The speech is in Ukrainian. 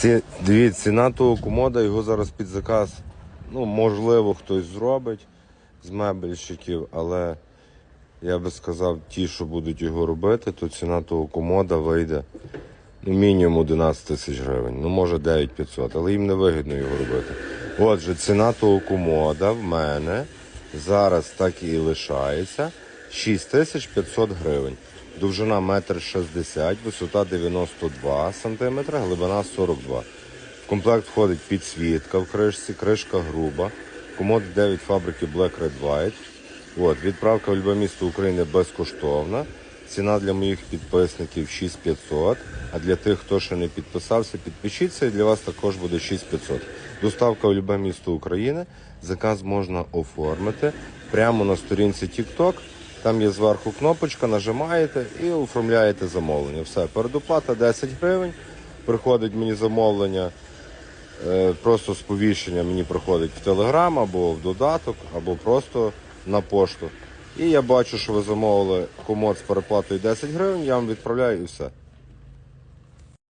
Ці, дивіться, ціна того комода, його зараз під заказ. Ну, можливо, хтось зробить з мебельщиків, але я би сказав, ті, що будуть його робити, то ціна того комода вийде ну, мінімум 11 тисяч гривень, ну може 9500, але їм не вигідно його робити. Отже, ціна того комода в мене зараз так і лишається 6500 гривень. Довжина 1,60 м, висота 92 см, глибина 42 В комплект входить підсвітка в кришці, кришка груба, комод 9 фабрики Black Red White. От, відправка в любе місто України безкоштовна. Ціна для моїх підписників 6500, а для тих, хто ще не підписався, підпишіться і для вас також буде 6500. Доставка в любе місто України. Заказ можна оформити прямо на сторінці TikTok. Там є зверху кнопочка, нажимаєте і оформляєте замовлення. Все, передоплата 10 гривень. Приходить мені замовлення, е, просто сповіщення мені приходить в Телеграм або в додаток, або просто на пошту. І я бачу, що ви замовили комод з переплатою 10 гривень, я вам відправляю і все.